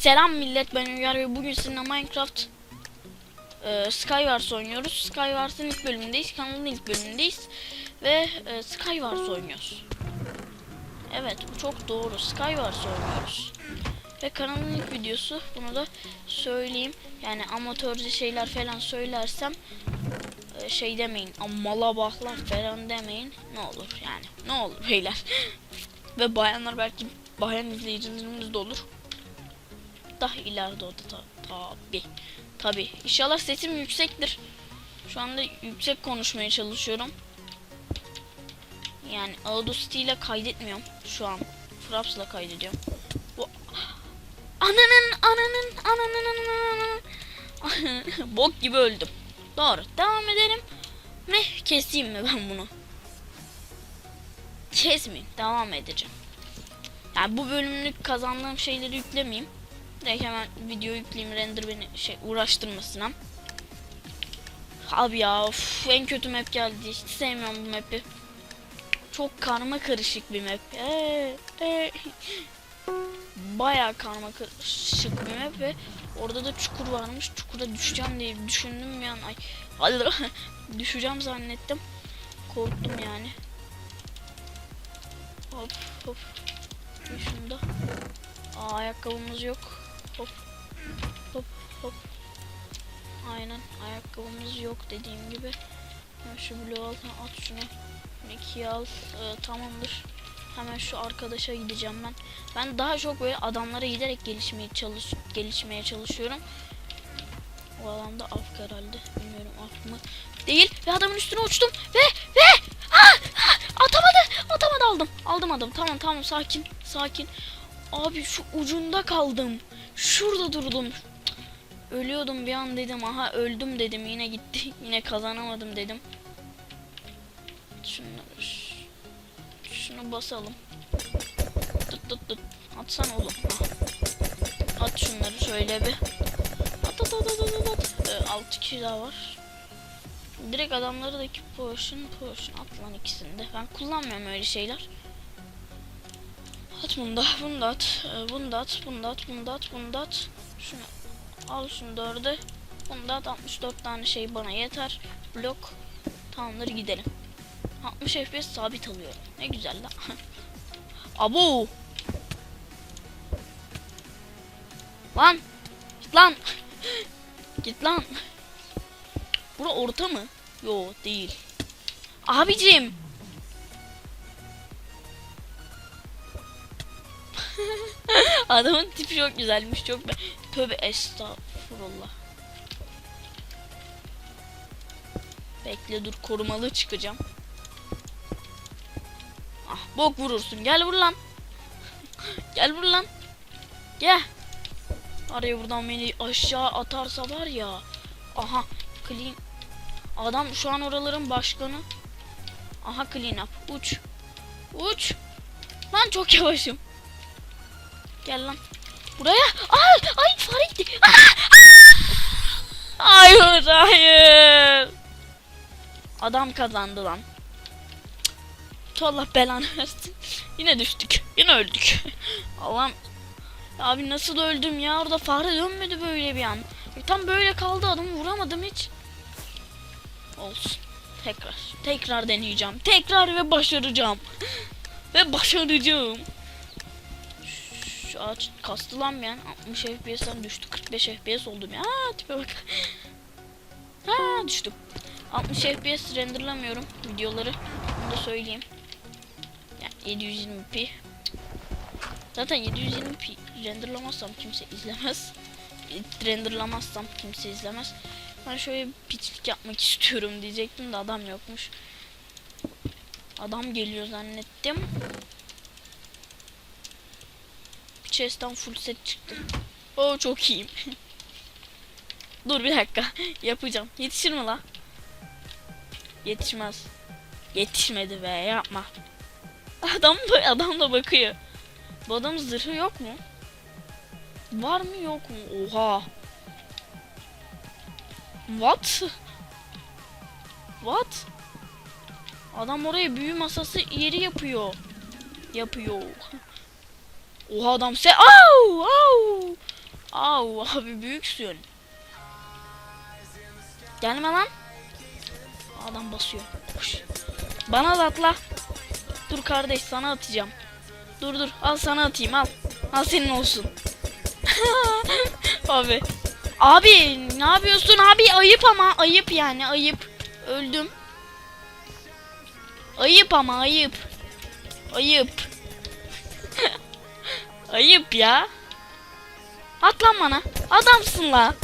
Selam millet ben Uygar ve bugün sizinle Minecraft e, Skywars oynuyoruz. Skywars'ın ilk bölümündeyiz. Kanalın ilk bölümündeyiz. Ve e, Skywars oynuyoruz. Evet bu çok doğru. Skywars oynuyoruz. Ve kanalın ilk videosu. Bunu da söyleyeyim. Yani amatörce şeyler falan söylersem e, şey demeyin. Amala bahlar falan demeyin. Ne olur yani. Ne olur beyler. ve bayanlar belki bayan izleyicilerimiz de olur daha ileride o ta- tabi. Tabi. İnşallah sesim yüksektir. Şu anda yüksek konuşmaya çalışıyorum. Yani Audacity ile kaydetmiyorum şu an. Fraps'la kaydediyorum. Bu ananın ananın ananın ananın bok gibi öldüm. Doğru. Devam edelim. Mi keseyim mi ben bunu? Kesmeyeyim. Devam edeceğim. Yani bu bölümlük kazandığım şeyleri yüklemeyeyim. Direkt hemen video yükleyeyim render beni şey uğraştırmasın ha. Abi ya of, en kötü map geldi. Hiç sevmiyorum bu map'i. Çok karma karışık bir map. Ee, ee. Bayağı karma karışık bir map ve orada da çukur varmış. Çukura düşeceğim diye düşündüm an. Ay, hadi düşeceğim zannettim. Korktum yani. Hop hop. Şunu da. Aa, ayakkabımız yok. Hop. Hop hop. Aynen ayakkabımız yok dediğim gibi. Hemen şu bloğu al. At şunu. Ikiye al. Ee, tamamdır. Hemen şu arkadaşa gideceğim ben. Ben daha çok böyle adamlara giderek gelişmeye çalış gelişmeye çalışıyorum. O alanda af herhalde. Bilmiyorum af mı? Değil. Ve adamın üstüne uçtum. Ve ve ha, ha, atamadı. Atamadı aldım. Aldım adam. Tamam tamam sakin. Sakin. Abi şu ucunda kaldım. Şurada durdum. Ölüyordum bir an dedim. Aha öldüm dedim. Yine gitti. Yine kazanamadım dedim. Şunu, şunu basalım. Tut tut tut. Atsana oğlum. Ah. At şunları şöyle bir. At at at at at at. Ee, altı kişi daha var. Direkt adamları da iki potion potion at lan ikisini de. Ben kullanmıyorum öyle şeyler. At bunu da, bunu da at, bunu. Şunu al şunu dörde. Bunu da at, 64 tane şey bana yeter. Blok. Tamamdır gidelim. 60 FPS sabit alıyorum. Ne güzel lan. Abo. Lan. Git lan. Git lan. Bura orta mı? Yo değil. Abicim. Adamın tipi çok güzelmiş çok be. Tövbe estağfurullah. Bekle dur korumalı çıkacağım. Ah bok vurursun gel vur lan. gel vur lan. Gel. Araya buradan beni aşağı atarsa var ya. Aha clean. Adam şu an oraların başkanı. Aha clean up. Uç. Uç. Lan çok yavaşım. Gel lan. Buraya. Ay, ay fare gitti. Aa! Hayır, hayır. Adam kazandı lan. Cık. Allah belanı versin. Yine düştük. Yine öldük. Allah'ım. Abi nasıl öldüm ya? Orada fare dönmedi böyle bir an. E, Tam böyle kaldı adamı vuramadım hiç. Olsun. Tekrar. Tekrar deneyeceğim. Tekrar ve başaracağım. ve başaracağım. Ağaç kastı lan bir an. 60 FPS'den düştü. 45 FPS oldum ya. Tipe bak. Ha düştüm. 60 FPS renderlamıyorum videoları. Bunu da söyleyeyim. Yani 720p. Zaten 720p renderlamazsam kimse izlemez. Renderlamazsam kimse izlemez. Ben şöyle piçlik yapmak istiyorum diyecektim de adam yokmuş. Adam geliyor zannettim. Chest'ten full set çıktı. Oo çok iyiyim. Dur bir dakika. Yapacağım. Yetişir mi la? Yetişmez. Yetişmedi be yapma. Adam da adam da bakıyor. Bu adamın zırhı yok mu? Var mı yok mu? Oha. What? What? Adam oraya büyü masası yeri yapıyor. Yapıyor. Oha adam se... Au! Au! Wow abi büyüksün. Gelme lan. Adam basıyor. Koş. Bana da atla. Dur kardeş sana atacağım. Dur dur al sana atayım al. Al senin olsun. abi. Abi ne yapıyorsun abi ayıp ama ayıp yani ayıp. Öldüm. Ayıp ama ayıp. Ayıp. Ayıp ya. At lan bana. Adamsın la.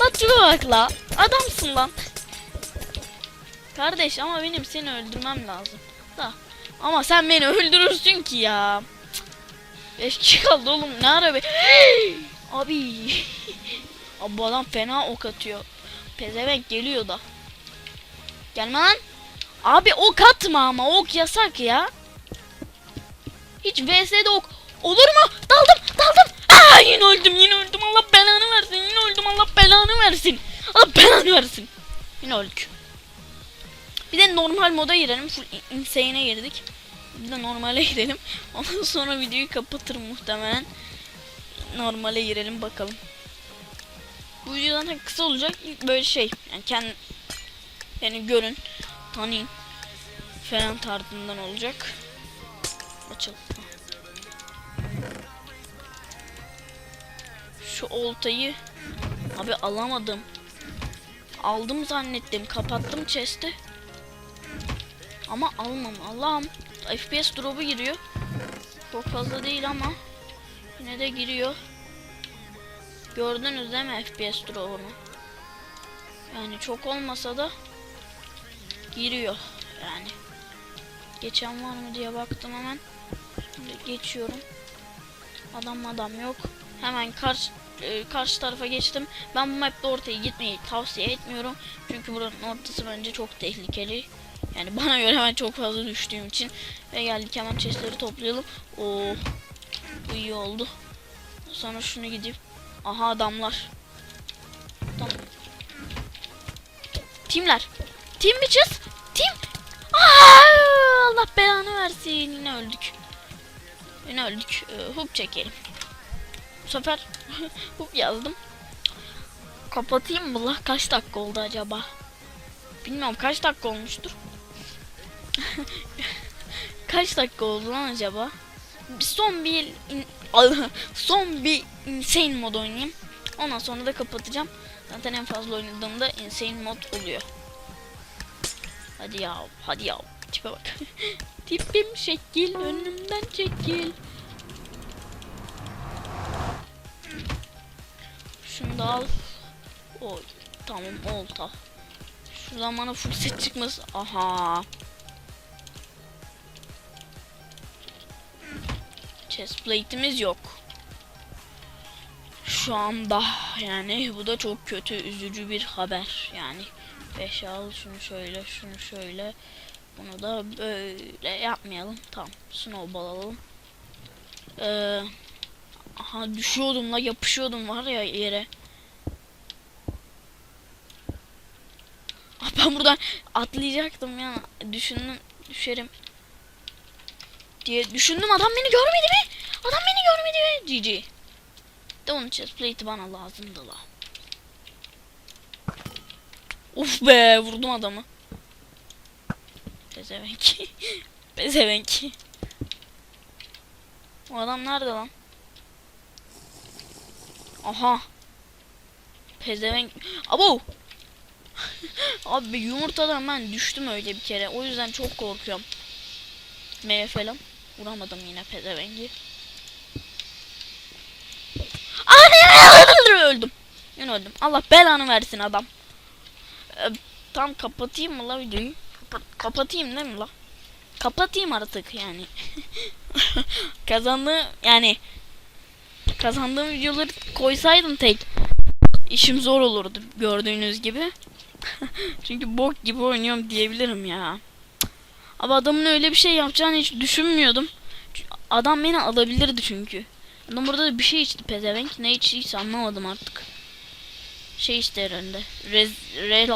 Lan şuna bak la. Adamsın lan. Kardeş ama benim seni öldürmem lazım. Da. Ama sen beni öldürürsün ki ya. Beş kişi kaldı oğlum. Ne ara be? Abi. Abi bu adam fena ok atıyor. Pezevenk geliyor da. Gelme lan. Abi ok atma ama ok yasak ya. Hiç VS'de ok olur mu? Daldım daldım. Aa yine öldüm yine öldüm. Allah belanı versin. Yine öldüm. Allah belanı versin. Allah belanı versin. Yine öldük. Bir de normal moda girelim. Full insane'e girdik. Bir de normale girelim. Ondan sonra videoyu kapatırım muhtemelen. Normale girelim bakalım. Bu video kısa olacak. Böyle şey. Yani kendi yani görün, tanıyın falan tarzından olacak. Açıl. Şu oltayı abi alamadım. Aldım zannettim. Kapattım chest'i. Ama almam. Allah'ım. FPS drop'u giriyor. Çok fazla değil ama yine de giriyor. Gördünüz değil mi FPS drop'unu? Yani çok olmasa da giriyor yani. Geçen var mı diye baktım hemen. Şimdi geçiyorum. Adam adam yok. Hemen karşı e, karşı tarafa geçtim. Ben bu map'te ortaya gitmeyi tavsiye etmiyorum. Çünkü buranın ortası bence çok tehlikeli. Yani bana göre ben çok fazla düştüğüm için. Ve geldik hemen chestleri toplayalım. Oo, bu iyi oldu. Sonra şunu gidip. Aha adamlar. Tamam. Timler. Tim bitches. Tim. Aa, Allah belanı versin. Yine öldük. Yine öldük. Ee, hoop çekelim. Bu sefer hoop yazdım. Kapatayım mı la? Kaç dakika oldu acaba? Bilmiyorum kaç dakika olmuştur. kaç dakika oldu lan acaba? Son bir son bir insane mod oynayayım. Ondan sonra da kapatacağım. Zaten en fazla oynadığımda insane mod oluyor. Hadi ya, hadi ya. Tipe bak. Tipim şekil, önümden çekil. Şunu da al. Oy, tamam olta. Şuradan bana full set çıkması. Aha. Chest plate'imiz yok. Şu anda yani bu da çok kötü üzücü bir haber yani. 5 al şunu şöyle şunu şöyle bunu da böyle yapmayalım tamam snowball alalım ee, aha düşüyordum la yapışıyordum var ya yere ah, ben buradan atlayacaktım ya düşündüm düşerim diye düşündüm adam beni görmedi mi adam beni görmedi mi GG de onun plate'i bana lazımdı la Uf be vurdum adamı. Pezevenk. Pezevenk. O adam nerede lan? Aha. Pezevenk. Abo. Abi yumurtadan ben düştüm öyle bir kere. O yüzden çok korkuyorum. Meyve falan. Vuramadım yine pezevengi. Anne öldüm. Yine öldüm. Allah belanı versin adam. Ee, tam kapatayım mı la videoyu? Kapa- kapatayım değil mi la? Kapatayım artık yani. Kazandı yani kazandığım videoları koysaydım tek işim zor olurdu gördüğünüz gibi. Çünkü bok gibi oynuyorum diyebilirim ya. Ama adamın öyle bir şey yapacağını hiç düşünmüyordum. Adam beni alabilirdi çünkü. Adam burada da bir şey içti pezevenk. Ne içtiyse anlamadım artık şey işte herhalde. Rez, re,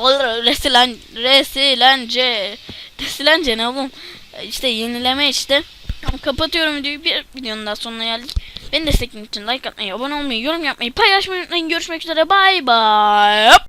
resilen, resilence. Resilence ne oğlum? İşte yenileme işte. Kapatıyorum videoyu. Bir videonun daha sonuna geldik. Beni desteklemek için like atmayı, abone olmayı, yorum yapmayı, paylaşmayı unutmayın. Görüşmek üzere. Bay bay.